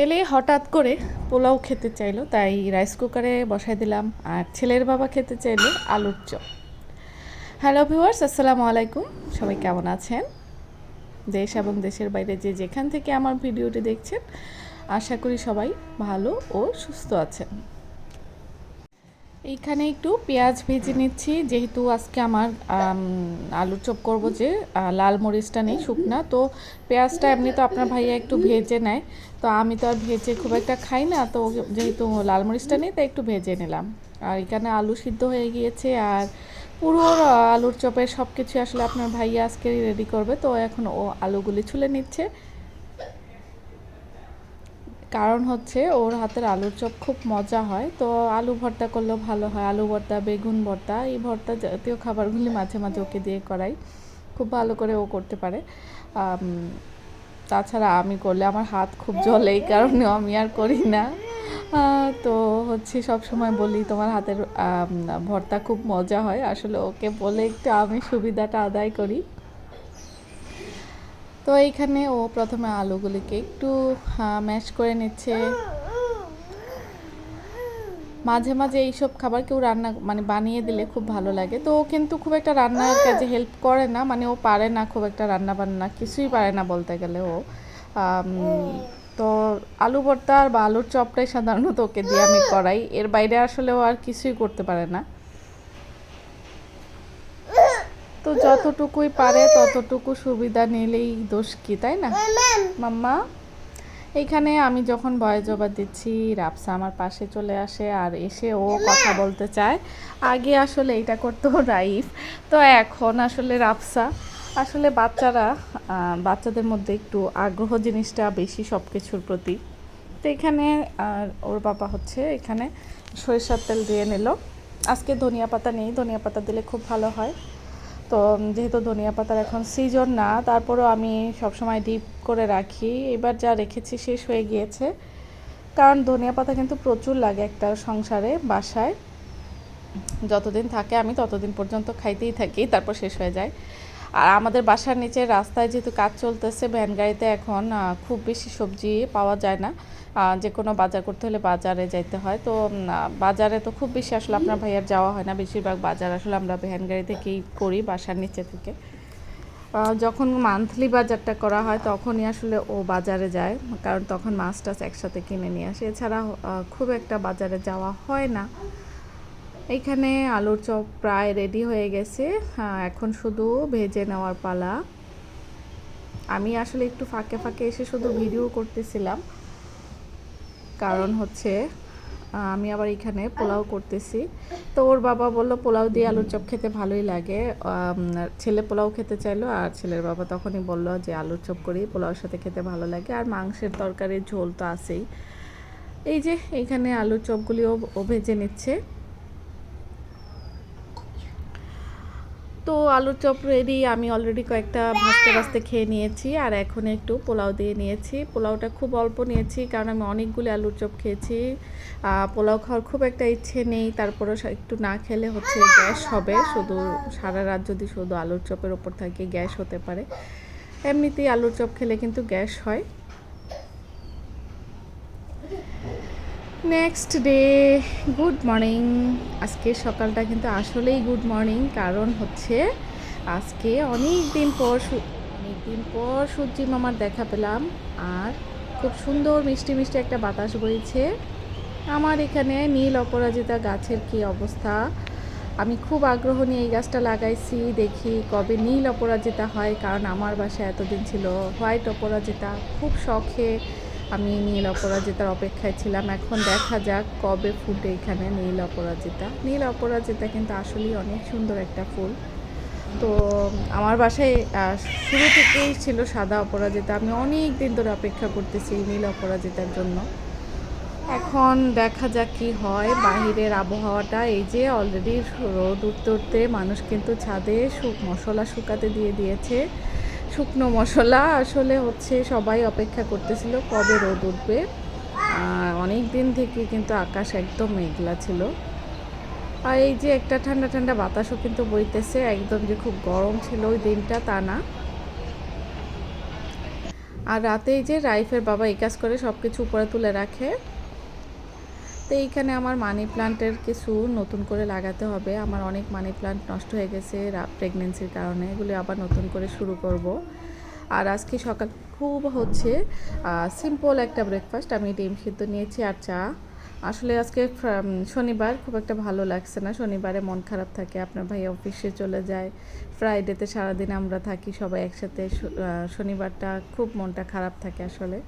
ছেলে হঠাৎ করে পোলাও খেতে চাইলো, তাই রাইস কুকারে বসাই দিলাম। আর ছেলের বাবা খেতে চাইলো আলুর চপ। হ্যালো ভিউয়ার্স আসসালামু আলাইকুম। সবাই কেমন আছেন? দেশ এবং দেশের বাইরে যে যেখান থেকে আমার ভিডিওটি দেখছেন, আশা করি সবাই ভালো ও সুস্থ আছেন। এইখানে একটু পেঁয়াজ ভেজে নিচ্ছি যেহেতু আজকে আমার আম, আলুর চপ করব যে লাল মরিচটা নেই শুকনা। তো পেঁয়াজটা এমনি তো আপনার ভাইয়া একটু ভেজে নেয় তো আমি তো আর ভেজে খুব একটা খাই না। তো যেহেতু লাল মরিচটা নেই তাই একটু ভেজে নিলাম। আর এখানে আলু সিদ্ধ হয়ে গিয়েছে আর পুরো আলুর চপের সব কিছু আসলে আপনার ভাইয়া আজকে রেডি করবে। তো এখন ও আলুগুলি ছুলে নিচ্ছে। কারণ হচ্ছে ওর হাতের আলুর চপ খুব মজা হয়। তো আলু ভর্তা করলেও ভালো হয়। আলু ভর্তা, বেগুন ভর্তা, এই ভর্তা জাতীয় খাবারগুলি মাঝে মাঝে ওকে দিয়ে করাই। খুব ভালো করে ও করতে পারে। তাছাড়া আমি করলে আমার হাত খুব জ্বলে, এই কারণে আমি আর করি না। তো হচ্ছে সব সময় বলি, তোমার হাতের ভর্তা খুব মজা হয়। আসলে ওকে বলে একটু আমি সুবিধাটা আদায় করি। তো এইখানে ও প্রথমে আলুগুলিকে একটু ম্যাশ করে নিচ্ছে। মাঝে মাঝে এইসব খাবার কেউ রান্না মানে বানিয়ে দিলে খুব ভালো লাগে। তো ও কিন্তু খুব একটা রান্নার কাজে হেল্প করে না মানে ও পারে না খুব একটা রান্না বান্না কিছুই পারে না বলতে গেলে ও। তো আলু ভর্তা আর বা আলুর চপটাই সাধারণত ওকে দিয়ে আমি করাই। এর বাইরে আসলে ও আর কিছুই করতে পারে না। তো যতটুকুই পারে ততটুকু সুবিধা নিলেই দোষ কি তাই না? মাম্মা এইখানে আমি যখন বয় জবা দিচ্ছি রাপসা আমার পাশে চলে আসে আর এসে ও কথা বলতে চায়। আগে আসলে এটা করতো রাইফ তো এখন আসলে রাপসা আসলে বাচ্চারা বাচ্চাদের মধ্যে একটু আগ্রহ জিনিসটা বেশি সব কিছুর প্রতি। তো এখানে আর ওর বাবা হচ্ছে এখানে সরিষার তেল দিয়ে নিল। আজকে ধনিয়া পাতা নেই ধনিয়া পাতা দিলে খুব ভালো হয়। তো যেহেতু ধনিয়া পাতার এখন সিজন না, তারপরেও আমি সবসময় ডিপ করে রাখি। এবার যা রেখেছি শেষ হয়ে গিয়েছে। কারণ ধনিয়া পাতা কিন্তু প্রচুর লাগে একটা সংসারে, বাসায়। যতদিন থাকে আমি ততদিন পর্যন্ত খাইতেই থাকি, তারপর শেষ হয়ে যায়। আর আমাদের বাসার নিচে রাস্তায় যেহেতু কাজ চলতেছে, ভ্যান গাড়িতে এখন খুব বেশি সবজি পাওয়া যায় না। যে কোনো বাজার করতে হলে বাজারে যাইতে হয়। তো বাজারে তো খুব বেশি আসলে আপনার ভাইয়ার যাওয়া হয় না। বেশিরভাগ বাজার আসলে আমরা ভ্যান গাড়ি থেকেই করি, বাসার নিচে থেকে। যখন মান্থলি বাজারটা করা হয়, তখনই আসলে ও বাজারে যায়। কারণ তখন মাছ টাছ একসাথে কিনে নিয়ে আসে। এছাড়া খুব একটা বাজারে যাওয়া হয় না। এইখানে আলুর চপ প্রায় রেডি হয়ে গেছে। হ্যাঁ, এখন শুধু ভেজে নেওয়ার পালা। আমি আসলে একটু ফাঁকে ফাঁকে এসে শুধু ভিডিও করতেছিলাম। কারণ হচ্ছে আমি আবার এখানে পোলাও করতেছি। তো ওর বাবা বলল পোলাও দিয়ে আলুর চপ খেতে ভালোই লাগে। ছেলে পোলাও খেতে চাইলো আর ছেলের বাবা তখনই বলল যে আলুর চপ করি পোলাওর সাথে খেতে ভালো লাগে। আর মাংসের তরকারির ঝোল তো আছেই। এই যে এইখানে আলুর চপগুলিও ভেজে নিচ্ছে। তো আলুর চপ রেডি আমি অলরেডি কয়েকটা ভাজতে ভাজতে খেয়ে নিয়েছি আর এখন একটু পোলাও দিয়ে নিয়েছি। পোলাওটা খুব অল্প নিয়েছি কারণ আমি অনেকগুলো আলুর চপ খেয়েছি। পোলাও খাওয়ার খুব একটা ইচ্ছে নেই, তারপরেও সা- একটু না খেলে হচ্ছে গ্যাস হবে, শুধু সারা রাত যদি শুধু আলুর চপের ওপর থাকে গ্যাস হতে পারে। এমনিতেই আলুর চপ খেলে কিন্তু গ্যাস হয়। নেক্সট ডে গুড মর্নিং আজকে সকালটা কিন্তু আসলেই গুড মর্নিং কারণ হচ্ছে আজকে অনেক দিন পর অনেক দিন পর সূর্যি মামার দেখা পেলাম আর খুব সুন্দর মিষ্টি মিষ্টি একটা বাতাস বইছে। আমার এখানে নীল অপরাজিতা গাছের কি অবস্থা? আমি খুব আগ্রহ নিয়ে এই গাছটা লাগাইছি, দেখি কবে নীল অপরাজিতা হয়, কারণ আমার বাসায় এতদিন ছিল। হোয়াইট অপরাজিতা, খুব শখে আমি নীল অপরাজিতার অপেক্ষায় ছিলাম। এখন দেখা যাক কবে ফুটে এখানে নীল অপরাজিতা। নীল অপরাজিতা কিন্তু আসলেই অনেক সুন্দর একটা ফুল। তো আমার বাসায় শুরু থেকেই ছিল সাদা অপরাজিতা। আমি অনেক দিন ধরে অপেক্ষা করতেছি নীল অপরাজিতার জন্য। এখন দেখা যাক কি হয়। বাহিরের আবহাওয়াটা এই যে অলরেডি রোদ উঠতে উঠতে মানুষ কিন্তু ছাদে মশলা শুকাতে দিয়ে দিয়েছে। শুকনো মশলা আসলে হচ্ছে সবাই অপেক্ষা করতেছিল কবে রোদ উঠবে। অনেক দিন থেকে কিন্তু আকাশ একদম মেঘলা ছিল। আর এই যে একটা ঠান্ডা ঠান্ডা বাতাসও কিন্তু বইতেছে, একদম যে খুব গরম ছিল ওই দিনটা তা না। আর রাতে এই যে রাইফের বাবা এই কাজ করে সব কিছু উপরে তুলে রাখে। তো এইখানে আমার মানি প্লান্টের কিছু নতুন করে লাগাতে হবে। আমার অনেক মানি প্লান্ট নষ্ট হয়ে গেছে প্রেগনেন্সির কারণে। এগুলি আবার নতুন করে শুরু করব। আর আজকে সকাল খুব হচ্ছে সিম্পল একটা ব্রেকফাস্ট আমি ডিম সিদ্ধ নিয়েছি আর চা। আসলে আজকে শনিবার খুব একটা ভালো লাগছে না। শনিবারে মন খারাপ থাকে, আপনার ভাই অফিসে চলে যায়। ফ্রাইডেতে সারাদিন আমরা থাকি সবাই একসাথে। শনিবারটা খুব মনটা খারাপ থাকে আসলে।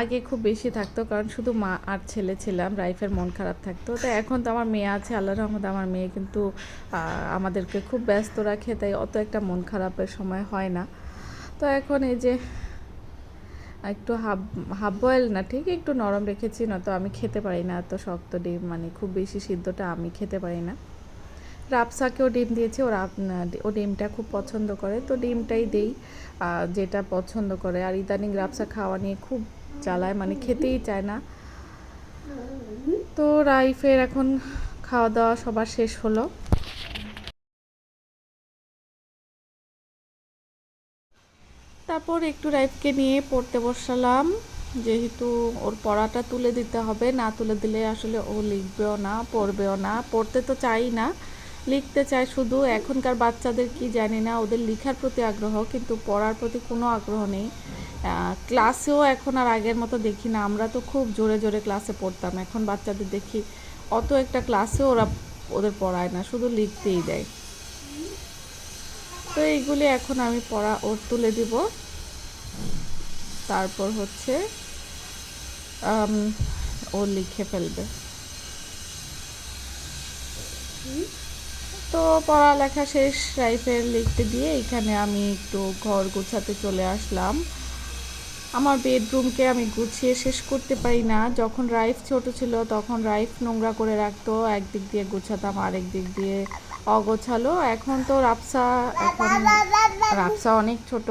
আগে খুব বেশি থাকতো, কারণ শুধু মা আর ছেলে ছিলাম রাইফের মন খারাপ থাকতো। তো এখন তো আমার মেয়ে আছে, আল্লাহ রহমত আমার মেয়ে কিন্তু আমাদেরকে খুব ব্যস্ত রাখে, তাই অত একটা মন খারাপের সময় হয় না। তো এখন এই যে, একটু হাফ হাফ বয়েল না, ঠিক একটু নরম রেখেছি না তো আমি খেতে পারি না, এত শক্ত ডিম মানে খুব বেশি সিদ্ধটা আমি খেতে পারি না। রাপসাকেও ডিম দিয়েছি ও রাপ ও ডিমটা খুব পছন্দ করে, তো ডিমটাই দেই যেটা পছন্দ করে। আর ইদানিং রাপসা খাওয়া নিয়ে খুব জ্বালায় মানে খেতেই চায় না। তো রাইফের এখন খাওয়া দাওয়া সবার শেষ হলো। তারপর একটু রাইফকে নিয়ে পড়তে বসালাম। যেহেতু ওর পড়াটা তুলে দিতে হবে, না তুলে দিলে আসলে ও লিখবেও না, পড়বেও না। পড়তে তো চাই না। লিখতে চায় শুধু। এখনকার বাচ্চাদের কি জানি না, ওদের লেখার প্রতি আগ্রহ, কিন্তু পড়ার প্রতি কোনো আগ্রহ নেই। ক্লাসেও এখন আর আগের মতো দেখি না। আমরা তো খুব জোরে জোরে ক্লাসে পড়তাম। এখন বাচ্চাদের দেখি অত একটা ক্লাসেও ওরা ওদের পড়ায় না, শুধু লিখতেই দেয়। তো এইগুলি এখন আমি পড়া ওর তুলে দিব। তারপর হচ্ছে ও লিখে ফেলবে। তো পড়ালেখা শেষ রাইফের লিখতে দিয়ে এখানে আমি একটু ঘর গোছাতে চলে আসলাম। আমার বেডরুমকে আমি গুছিয়ে শেষ করতে পারি না। যখন রাইফ ছোট ছিল তখন রাইফ নোংরা করে রাখতো। একদিক দিয়ে গুছাতাম, আরেক দিক দিয়ে অগোছালো। এখন তো রাপসা এখন রাপসা অনেক ছোট,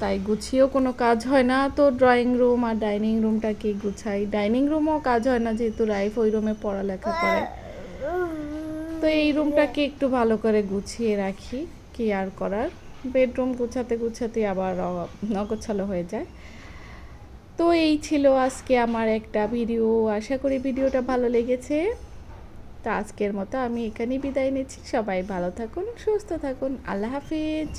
তাই গুছিয়েও কোনো কাজ হয় না। তো ড্রয়িং রুম আর ডাইনিং রুমটাকে গুছাই। ডাইনিং রুমও কাজ হয় না, যেহেতু রাইফ ওই রুমে পড়ালেখা করে। তো এই রুমটাকে একটু ভালো করে গুছিয়ে রাখি, কি আর করার? বেডরুম গুছাতে গুছাতে আবার নগোছালো হয়ে যায়। তো এই ছিল আজকে আমার একটা ভিডিও আশা করি ভিডিওটা ভালো লেগেছে। তা আজকের মতো আমি এখানেই বিদায় নিচ্ছি। সবাই ভালো থাকুন, সুস্থ থাকুন। আল্লাহ হাফিজ।